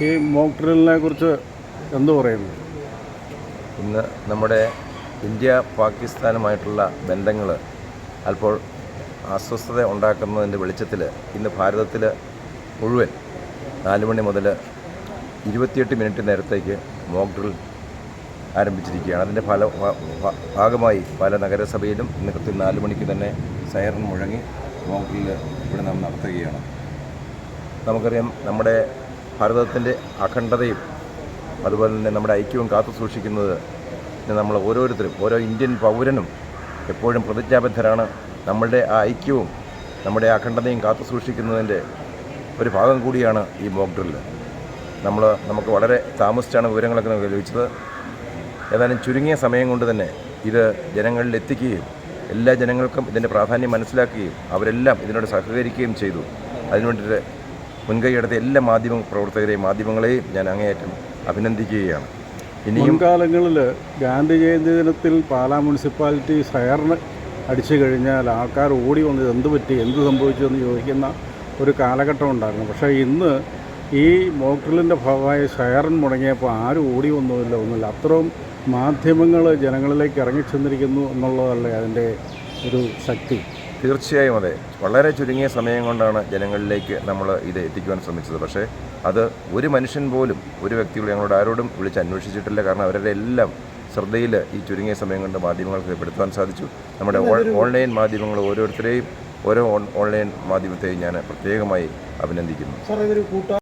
ഈ മോക്ക് ഡ്രില്ലിനെ കുറിച്ച് എന്തു പറയുന്നു? ഇന്ന് നമ്മുടെ ഇന്ത്യ പാകിസ്ഥാനുമായിട്ടുള്ള ബന്ധങ്ങൾ അല്പം അസ്വസ്ഥത ഉണ്ടാക്കുന്നതിന്റെ വെളിച്ചത്തിൽ ഇന്ന് ഭാരതത്തിൽ മുഴുവൻ നാല് മണി മുതൽ ഇരുപത്തിയെട്ട് മിനിറ്റ് നേരത്തേക്ക് മോക്ക് ഡ്രിൽ ആരംഭിച്ചിരിക്കുകയാണ്. അതിന്റെ ഫല ഭാഗമായി പല നഗരസഭയിലും ഇന്ന് കൃത്യം നാല് മണിക്ക് തന്നെ സൈറൺ മുഴങ്ങി മോക്ക് ഡ്രിൽ ഇവിടെ നാം നടത്തുകയാണ്. നമുക്കറിയാം നമ്മുടെ ഭാരതത്തിന്റെ അഖണ്ഡതയും അതുപോലെ തന്നെ നമ്മുടെ ഐക്യവും കാത്തു സൂക്ഷിക്കുന്നത് നമ്മൾ ഓരോരുത്തരും ഓരോ ഇന്ത്യൻ പൗരനും എപ്പോഴും പ്രതിജ്ഞാബദ്ധരാണ്. നമ്മളുടെ ആ ഐക്യവും നമ്മുടെ അഖണ്ഡതയും കാത്തു സൂക്ഷിക്കുന്നതിന്റെ ഒരു ഭാഗം കൂടിയാണ് ഈ മോക്ക് നമ്മൾ നമുക്ക് വളരെ താമസിച്ചാണ് വിവരങ്ങളൊക്കെ ലഭിച്ചത്. ഏതായാലും ചുരുങ്ങിയ സമയം കൊണ്ട് തന്നെ ഇത് ജനങ്ങളിൽ എത്തിക്കുകയും എല്ലാ ജനങ്ങൾക്കും ഇതിന്റെ പ്രാധാന്യം മനസ്സിലാക്കുകയും അവരെല്ലാം ഇതിനോട് സഹകരിക്കുകയും ചെയ്തു. അതിനുവേണ്ടിയിട്ട് മുൻകൈയെടുത്ത എല്ലാ മാധ്യമ പ്രവർത്തകരെയും മാധ്യമങ്ങളെയും ഞാൻ അങ്ങേയറ്റം അഭിനന്ദിക്കുകയാണ്. ഇനിയും കാലങ്ങളിൽ ഗാന്ധി ജയന്തി ദിനത്തിൽ പാലാ മുനിസിപ്പാലിറ്റി സയറിന് അടിച്ചു കഴിഞ്ഞാൽ ആൾക്കാർ ഓടി വന്നത് എന്ത് പറ്റി എന്ത് സംഭവിച്ചു എന്ന് ചോദിക്കുന്ന ഒരു കാലഘട്ടം ഉണ്ടായിരുന്നു. പക്ഷേ ഇന്ന് ഈ മോക്ട്രിലിന്റെ ഭാഗമായി സയറൻ മുടങ്ങിയപ്പോൾ ആരും ഓടി വന്നതില്ല ഒന്നുമില്ല. അത്രയും മാധ്യമങ്ങൾ ജനങ്ങളിലേക്ക് ഇറങ്ങിച്ചെന്നിരിക്കുന്നു എന്നുള്ളതല്ലേ അതിന്റെ ഒരു ശക്തി? തീർച്ചയായും അതെ. വളരെ ചുരുങ്ങിയ സമയം കൊണ്ടാണ് ജനങ്ങളിലേക്ക് നമ്മൾ ഇത് എത്തിക്കുവാൻ ശ്രമിച്ചത്. പക്ഷേ അത് ഒരു മനുഷ്യൻ പോലും ഒരു വ്യക്തികൾ ഞങ്ങളോട് ആരോടും വിളിച്ച് അന്വേഷിച്ചിട്ടില്ല. കാരണം അവരുടെ എല്ലാം ശ്രദ്ധയിൽ ഈ ചുരുങ്ങിയ സമയം കൊണ്ട് മാധ്യമങ്ങൾക്ക് പെടുത്താൻ സാധിച്ചു. നമ്മുടെ ഓൺലൈൻ മാധ്യമങ്ങൾ ഓരോരുത്തരെയും ഓരോ ഓൺലൈൻ മാധ്യമത്തെയും ഞാൻ പ്രത്യേകമായി അഭിനന്ദിക്കുന്നു. സാർ ഇതൊരു കൂട്ട